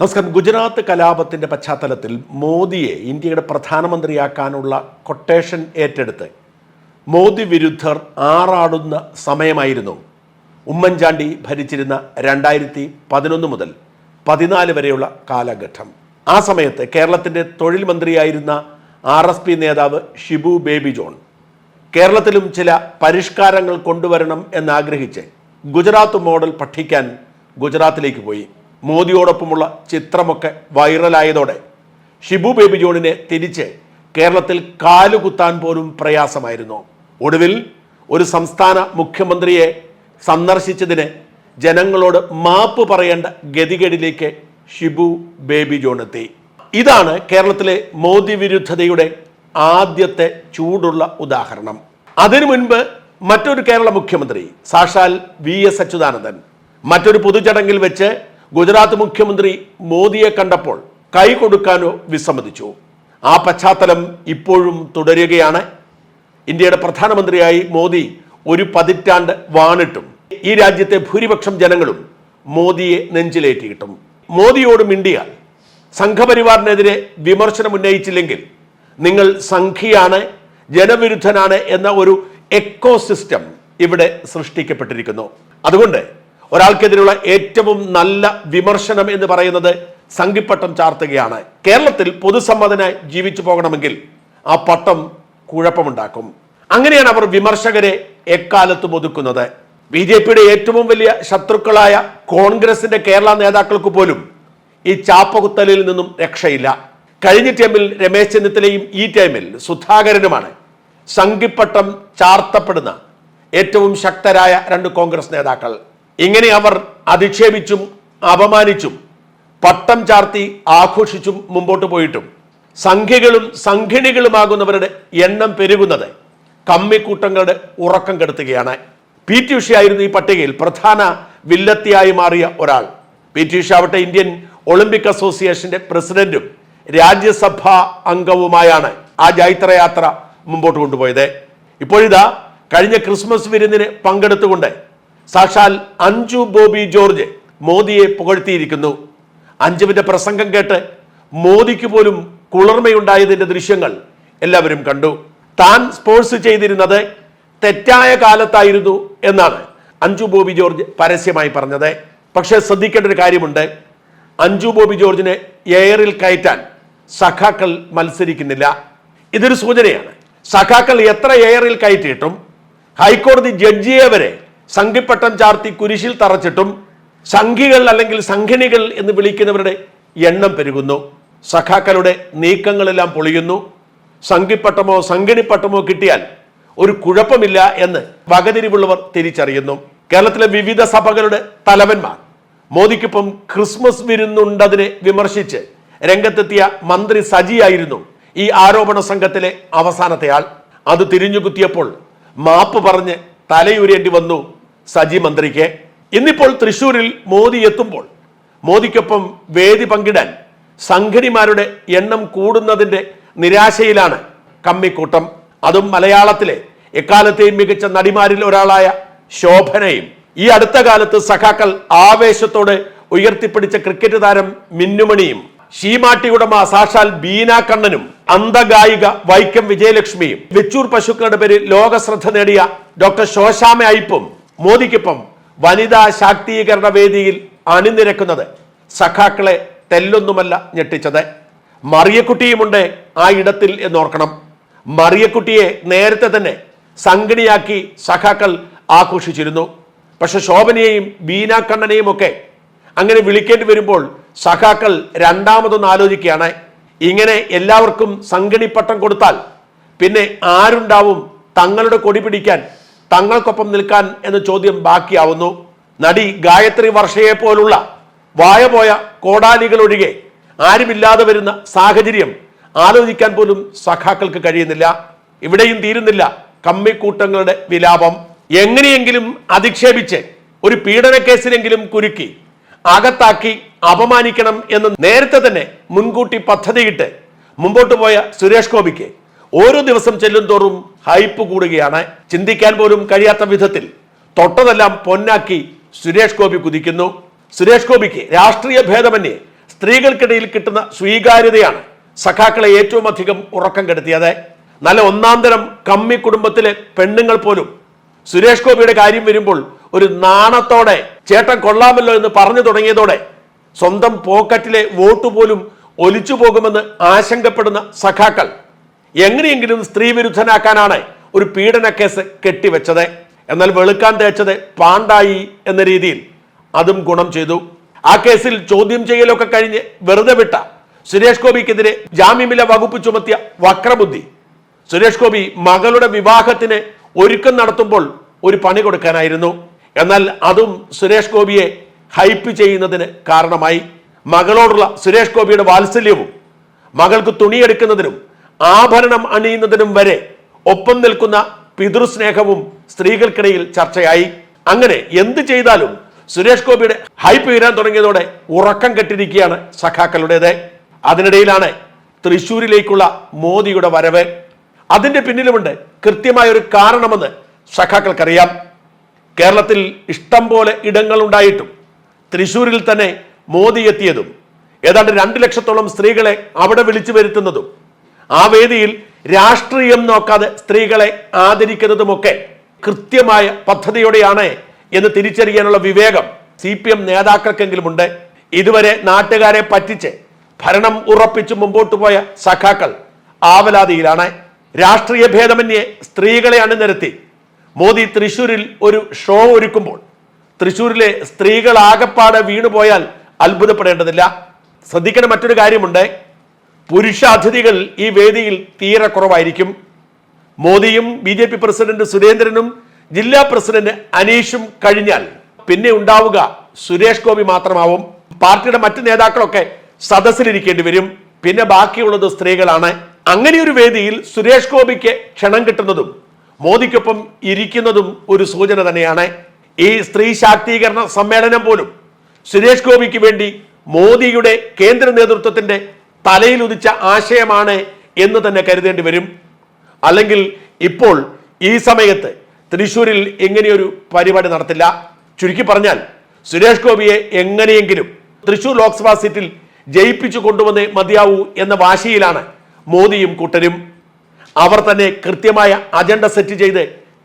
നമസ്കാരം. ഗുജറാത്ത് കലാപത്തിന്റെ പശ്ചാത്തലത്തിൽ മോദിയെ ഇന്ത്യയുടെ പ്രധാനമന്ത്രിയാക്കാനുള്ള കൊട്ടേഷൻ ഏറ്റെടുത്ത് മോദി വിരുദ്ധർ ആറാടുന്ന സമയമായിരുന്നു. ഉമ്മൻചാണ്ടി ഭരിച്ചിരുന്ന രണ്ടായിരത്തി പതിനൊന്ന് മുതൽ പതിനാല് വരെയുള്ള കാലഘട്ടം. ആ സമയത്ത് കേരളത്തിന്റെ തൊഴിൽ മന്ത്രിയായിരുന്ന ആർ എസ് പി നേതാവ് ഷിബു ബേബി ജോൺ കേരളത്തിലും ചില പരിഷ്കാരങ്ങൾ കൊണ്ടുവരണം എന്നാഗ്രഹിച്ച് ഗുജറാത്ത് മോഡൽ പഠിക്കാൻ ഗുജറാത്തിലേക്ക് പോയി. മോദിയോടൊപ്പമുള്ള ചിത്രമൊക്കെ വൈറലായതോടെ ഷിബു ബേബി ജോണിനെ തിരിച്ച് കേരളത്തിൽ കാലുകുത്താൻ പോലും പ്രയാസമായിരുന്നു. ഒടുവിൽ ഒരു സംസ്ഥാന മുഖ്യമന്ത്രിയെ സന്ദർശിച്ചതിന് ജനങ്ങളോട് മാപ്പ് പറയേണ്ട ഗതികേടിലേക്ക് ഷിബു ബേബി ജോൺ എത്തി ഇതാണ് കേരളത്തിലെ മോദി വിരുദ്ധതയുടെ ആദ്യത്തെ ചൂടുള്ള ഉദാഹരണം. അതിനു മുൻപ് മറ്റൊരു കേരള മുഖ്യമന്ത്രി സാക്ഷാൽ വി എസ് അച്യുതാനന്ദൻ. മറ്റൊരു പൊതുചടങ്ങിൽ വെച്ച് ഗുജറാത്ത് മുഖ്യമന്ത്രി മോദിയെ കണ്ടപ്പോൾ കൈ കൊടുക്കാനോ വിസമ്മതിച്ചു. ആ പശ്ചാത്തലം ഇപ്പോഴും തുടരുകയാണ്. ഇന്ത്യയുടെ പ്രധാനമന്ത്രിയായി മോദി ഒരു പതിറ്റാണ്ട് വാണിട്ടും ഈ രാജ്യത്തെ ഭൂരിപക്ഷം ജനങ്ങളും മോദിയെ നെഞ്ചിലേറ്റിയിട്ടും. മോദിയോടും ഇന്ത്യ സംഘപരിവാറിനെതിരെ വിമർശനം ഉന്നയിച്ചില്ലെങ്കിൽ നിങ്ങൾ സംഘിയാണ് ജനവിരുദ്ധനാണ് എന്ന ഒരു എക്കോ സിസ്റ്റം ഇവിടെ സൃഷ്ടിക്കപ്പെട്ടിരിക്കുന്നു. അതുകൊണ്ട് ഒരാൾക്കെതിരെയുള്ള ഏറ്റവും നല്ല വിമർശനം എന്ന് പറയുന്നത് സംഘിപ്പട്ടം ചാർത്തുകയാണ്. കേരളത്തിൽ പൊതുസമ്മതനായി ജീവിച്ചു പോകണമെങ്കിൽ ആ പട്ടം കുഴപ്പമുണ്ടാക്കും. അങ്ങനെയാണ് അവർ വിമർശകരെ എക്കാലത്തും ഒതുക്കുന്നത്. ബി ജെ പിയുടെ ഏറ്റവും വലിയ ശത്രുക്കളായ കോൺഗ്രസിന്റെ കേരള നേതാക്കൾക്ക് പോലും ഈ ചാപ്പകുത്തലിൽ നിന്നും രക്ഷയില്ല. കഴിഞ്ഞ ടൈമിൽ രമേശ് ചെന്നിത്തലയും ഈ ടൈമിൽ സുധാകരനുമാണ് സംഘിപ്പട്ടം ചാർത്തപ്പെടുന്ന ഏറ്റവും ശക്തരായ രണ്ട് കോൺഗ്രസ് നേതാക്കൾ. ഇങ്ങനെ അവർ അധിക്ഷേപിച്ചും അപമാനിച്ചും പട്ടം ചാർത്തി ആഘോഷിച്ചും മുമ്പോട്ട് പോയിട്ടും സംഖ്യകളും സംഘിണികളുമാകുന്നവരുടെ എണ്ണം പെരുകുന്നത് കമ്മിക്കൂട്ടങ്ങളുടെ ഉറക്കം കെടുത്തുകയാണ്. പി ടി ഉഷയായിരുന്നു ഈ പട്ടികയിൽ പ്രധാന വില്ലത്തിയായി മാറിയ ഒരാൾ. പി ടി ഉഷ ആവട്ടെ ഇന്ത്യൻ ഒളിമ്പിക് അസോസിയേഷന്റെ പ്രസിഡന്റും രാജ്യസഭാ അംഗവുമായാണ് ആ ജൈത്രയാത്ര മുമ്പോട്ട് കൊണ്ടുപോയത്. ഇപ്പോഴിതാ കഴിഞ്ഞ ക്രിസ്മസ് വിരുന്നിന് പങ്കെടുത്തുകൊണ്ട് സാക്ഷാൽ അഞ്ജു ബോബി ജോർജ് മോദിയെ പുകഴ്ത്തിയിരിക്കുന്നു. അഞ്ജുവിന്റെ പ്രസംഗം കേട്ട് മോദിക്ക് പോലും കുളിർമയുണ്ടായതിന്റെ ദൃശ്യങ്ങൾ എല്ലാവരും കണ്ടു. താൻ സ്പോർട്സ് ചെയ്തിരുന്നത് തെറ്റായ കാലത്തായിരുന്നു എന്നാണ് അഞ്ജു ബോബി ജോർജ് പരസ്യമായി പറഞ്ഞത്. പക്ഷേ ശ്രദ്ധിക്കേണ്ട ഒരു കാര്യമുണ്ട്. അഞ്ജു ബോബി ജോർജിനെ എയറിൽ കയറ്റാൻ സഖാക്കൾ മത്സരിക്കുന്നില്ല. ഇതൊരു സൂചനയാണ്. സഖാക്കൾ എത്ര എയറിൽ കയറ്റിയിട്ടും ഹൈക്കോടതി ജഡ്ജിയെ വരെ സംഘിപ്പട്ടം ചാർത്തി കുരിശിൽ തറച്ചിട്ടും സംഘികൾ അല്ലെങ്കിൽ സംഘിണികൾ എന്ന് വിളിക്കുന്നവരുടെ എണ്ണം പെരുകുന്നു. സഖാക്കളുടെ നീക്കങ്ങളെല്ലാം പൊളിയുന്നു. സംഘിപ്പട്ടമോ സംഘിണിപ്പട്ടമോ കിട്ടിയാൽ ഒരു കുഴപ്പമില്ല എന്ന് വകതിരിവുള്ളവർ തിരിച്ചറിയുന്നു. കേരളത്തിലെ വിവിധ സഭകളുടെ തലവന്മാർ മോദിക്കൊപ്പം ക്രിസ്മസ് വിരുന്നുണ്ടതിനെ വിമർശിച്ച് രംഗത്തെത്തിയ മന്ത്രി സജിയായിരുന്നു ഈ ആരോപണ സംഘത്തിലെ അവസാനത്തെ ആൾ. അത് തിരിഞ്ഞുകുത്തിയപ്പോൾ മാപ്പ് പറഞ്ഞ് തലയുരേണ്ടി വന്നു. സജി മന്ത്രിക്ക്. ഇന്നിപ്പോൾ തൃശൂരിൽ മോദി എത്തുമ്പോൾ മോദിക്കൊപ്പം വേദി പങ്കിടാൻ സംഘടിമാരുടെ എണ്ണം കൂടുന്നതിന്റെ നിരാശയിലാണ് കമ്മിക്കൂട്ടം. അതും മലയാളത്തിലെ എക്കാലത്തെയും മികച്ച നടിമാരിൽ ഒരാളായ ശോഭനയും. ഈ അടുത്ത കാലത്ത് സഖാക്കൾ ആവേശത്തോടെ ഉയർത്തിപ്പിടിച്ച ക്രിക്കറ്റ് താരം മിന്നുമണിയും ഷീമാട്ടി ഉടമ സാക്ഷാൽ ബീന കണ്ണനും അന്തഗായിക വൈക്കം വിജയലക്ഷ്മിയും വെച്ചൂർ പശുക്കളുടെ പേരിൽ ലോക ശ്രദ്ധ നേടിയ ഡോക്ടർ ശോശാമ അയ്പും മോദിക്കൊപ്പം വനിതാ ശാക്തീകരണ വേദിയിൽ അണിനിരക്കുന്നത് സഖാക്കളെ തെല്ലൊന്നുമല്ല ഞെട്ടിച്ചത്. മറിയക്കുട്ടിയുമുണ്ട് ആ ഇടത്തിൽ എന്നോർക്കണം. മറിയക്കുട്ടിയെ നേരത്തെ തന്നെ സംഘടിയാക്കി സഖാക്കൾ ആഘോഷിച്ചിരുന്നു. പക്ഷെ ശോഭനയെയും ബീനാക്കണ്ണനെയും കണ്ണനെയും ഒക്കെ അങ്ങനെ വിളിക്കേണ്ടി വരുമ്പോൾ സഖാക്കൾ രണ്ടാമതൊന്ന് ആലോചിക്കുകയാണ്. ഇങ്ങനെ എല്ലാവർക്കും സംഘടിപ്പട്ടം കൊടുത്താൽ പിന്നെ ആരുണ്ടാവും തങ്ങളുടെ കൊടി പിടിക്കാൻ തങ്ങൾക്കൊപ്പം നിൽക്കാൻ എന്ന ചോദ്യം ബാക്കിയാവുന്നു. നടി ഗായത്രി വർഷയെ പോലുള്ള വായപോയ കോടാലികൾ ഒഴികെ ആരുമില്ലാതെ വരുന്ന സാഹചര്യം ആലോചിക്കാൻ പോലും സഖാക്കൾക്ക് കഴിയുന്നില്ല. ഇവിടെയും തീരുന്നില്ല കമ്മിക്കൂട്ടങ്ങളുടെ വിലാപം. എങ്ങനെയെങ്കിലും അധിക്ഷേപിച്ച് ഒരു പീഡന കേസിലെങ്കിലും കുരുക്കി അകത്താക്കി അപമാനിക്കണം എന്ന് നേരത്തെ തന്നെ മുൻകൂട്ടി പദ്ധതിയിട്ട് മുമ്പോട്ട് പോയ സുരേഷ് ഗോപിക്ക് ഓരോ ദിവസം ചെല്ലും തോറും ഹൈപ്പ് കൂടുകയാണ്. ചിന്തിക്കാൻ പോലും കഴിയാത്ത വിധത്തിൽ തൊട്ടതെല്ലാം പൊന്നാക്കി സുരേഷ് ഗോപി കുതിക്കുന്നു. സുരേഷ് ഗോപിക്ക് രാഷ്ട്രീയ ഭേദമന്യേ സ്ത്രീകൾക്കിടയിൽ കിട്ടുന്ന സ്വീകാര്യതയാണ് സഖാക്കളെ ഏറ്റവും അധികം ഉറക്കം കെടുത്തിയത്. നല്ല ഒന്നാം കമ്മി കുടുംബത്തിലെ പെണ്ണുങ്ങൾ പോലും സുരേഷ് ഗോപിയുടെ കാര്യം വരുമ്പോൾ ഒരു നാണത്തോടെ ചേട്ടൻ കൊള്ളാമല്ലോ എന്ന് പറഞ്ഞു തുടങ്ങിയതോടെ സ്വന്തം പോക്കറ്റിലെ വോട്ട് പോലും ഒലിച്ചു പോകുമെന്ന് ആശങ്കപ്പെടുന്ന സഖാക്കൾ എങ്ങനെയെങ്കിലും സ്ത്രീ വിരുദ്ധനാക്കാനാണ് ഒരു പീഡന കേസ് കെട്ടിവെച്ചത്. എന്നാൽ വെളുക്കാൻ തേച്ചത് പാണ്ടായി എന്ന രീതിയിൽ അതും ഗുണം ചെയ്തു. ആ കേസിൽ ചോദ്യം ചെയ്യലൊക്കെ കഴിഞ്ഞ് വെറുതെ വിട്ട സുരേഷ് ഗോപിക്കെതിരെ ജാമ്യമില വകുപ്പ് ചുമത്തിയ വക്രബുദ്ധി. സുരേഷ് ഗോപി മകളുടെ വിവാഹത്തിന് ഒരുക്കം നടത്തുമ്പോൾ ഒരു പണി കൊടുക്കാനായിരുന്നു. എന്നാൽ അതും സുരേഷ് ഗോപിയെ ഹൈപ്പ് ചെയ്യുന്നതിന് കാരണമായി. മകളോടുള്ള സുരേഷ് ഗോപിയുടെ വാത്സല്യവും മകൾക്ക് തുണിയെടുക്കുന്നതിനും ആഭരണം അണിയുന്നതിനും വരെ ഒപ്പം നിൽക്കുന്ന പിതൃസ്നേഹവും സ്ത്രീകൾക്കിടയിൽ ചർച്ചയായി. അങ്ങനെ എന്ത് ചെയ്താലും സുരേഷ് ഗോപിയുടെ ഹൈപ്പ് ഉയരാൻ തുടങ്ങിയതോടെ ഉറക്കം കെട്ടിരിക്കുകയാണ് സഖാക്കളുടേത്. അതിനിടയിലാണ് തൃശൂരിലേക്കുള്ള മോദിയുടെ വരവ്. അതിന്റെ പിന്നിലുമുണ്ട് കൃത്യമായ ഒരു കാരണമെന്ന് സഖാക്കൾക്കറിയാം. കേരളത്തിൽ ഇഷ്ടം പോലെ ഇടങ്ങൾ ഉണ്ടായിട്ടും തൃശൂരിൽ തന്നെ മോദി എത്തിയതും ഏതാണ്ട് രണ്ട് ലക്ഷത്തോളം സ്ത്രീകളെ അവിടെ വിളിച്ചു വരുത്തുന്നതും ആ വേദിയിൽ രാഷ്ട്രീയം നോക്കാതെ സ്ത്രീകളെ ആദരിക്കുന്നതുമൊക്കെ കൃത്യമായ പദ്ധതിയോടെയാണ് എന്ന് തിരിച്ചറിയാനുള്ള വിവേകം സി പി എം നേതാക്കൾക്കെങ്കിലും ഉണ്ട് ഇതുവരെ നാട്ടുകാരെ പറ്റിച്ച് ഭരണം ഉറപ്പിച്ച് മുമ്പോട്ട് പോയ സഖാക്കൾ ആവലാതിയിലാണ്. രാഷ്ട്രീയ ഭേദമന്യേ സ്ത്രീകളെ അണിനിരത്തി. മോദി തൃശൂരിൽ ഒരു ഷോ ഒരുക്കുമ്പോൾ തൃശൂരിലെ സ്ത്രീകൾ ആകപ്പാടെ വീണുപോയാൽ അത്ഭുതപ്പെടേണ്ടതില്ല. ശ്രദ്ധിക്കേണ്ട മറ്റൊരു കാര്യമുണ്ട്. പുരുഷ അതിഥികൾ ഈ വേദിയിൽ തീരെ കുറവായിരിക്കും. മോദിയും ബി ജെ പി പ്രസിഡന്റ് സുരേന്ദ്രനും ജില്ലാ പ്രസിഡന്റ് അനീഷും കഴിഞ്ഞാൽ പിന്നെ ഉണ്ടാവുക സുരേഷ് ഗോപി മാത്രമാവും. പാർട്ടിയുടെ മറ്റു നേതാക്കളൊക്കെ സദസ്സിലിരിക്കേണ്ടി വരും. പിന്നെ ബാക്കിയുള്ളത് സ്ത്രീകളാണ്. അങ്ങനെ ഒരു വേദിയിൽ സുരേഷ് ഗോപിക്ക് ക്ഷണം കിട്ടുന്നതും മോദിക്കൊപ്പം ഇരിക്കുന്നതും ഒരു സൂചന തന്നെയാണ്. ഈ സ്ത്രീ ശാക്തീകരണ സമ്മേളനം പോലും സുരേഷ് ഗോപിക്ക് വേണ്ടി മോദിയുടെ കേന്ദ്ര നേതൃത്വത്തിന്റെ തലയിൽ ഉദിച്ച ആശയമാണ് എന്ന് തന്നെ കരുതേണ്ടി വരും. അല്ലെങ്കിൽ ഇപ്പോൾ ഈ സമയത്ത് തൃശ്ശൂരിൽ ഇങ്ങനെയൊരു പരിപാടി നടത്തില്ല. ചുരുക്കി പറഞ്ഞാൽ സുരേഷ് ഗോപിയെ എങ്ങനെയെങ്കിലും തൃശൂർ ലോക്സഭാ സീറ്റിൽ ജയിപ്പിച്ചു കൊണ്ടുവന്നേ മതിയാവൂ എന്ന വാശിയിലാണ് മോദിയും കൂട്ടരും. അവർ തന്നെ കൃത്യമായ അജണ്ട സെറ്റ് ചെയ്ത്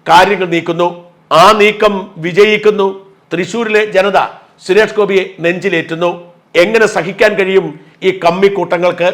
കാര്യങ്ങൾ നീക്കുന്നു. ആ നീക്കം വിജയിക്കുന്നു. തൃശൂരിലെ ജനത സുരേഷ് ഗോപിയെ നെഞ്ചിലേറ്റുന്നു. എങ്ങനെ സഹിക്കാൻ കഴിയും ഈ കമ്മിക്കൂട്ടങ്ങൾക്ക്?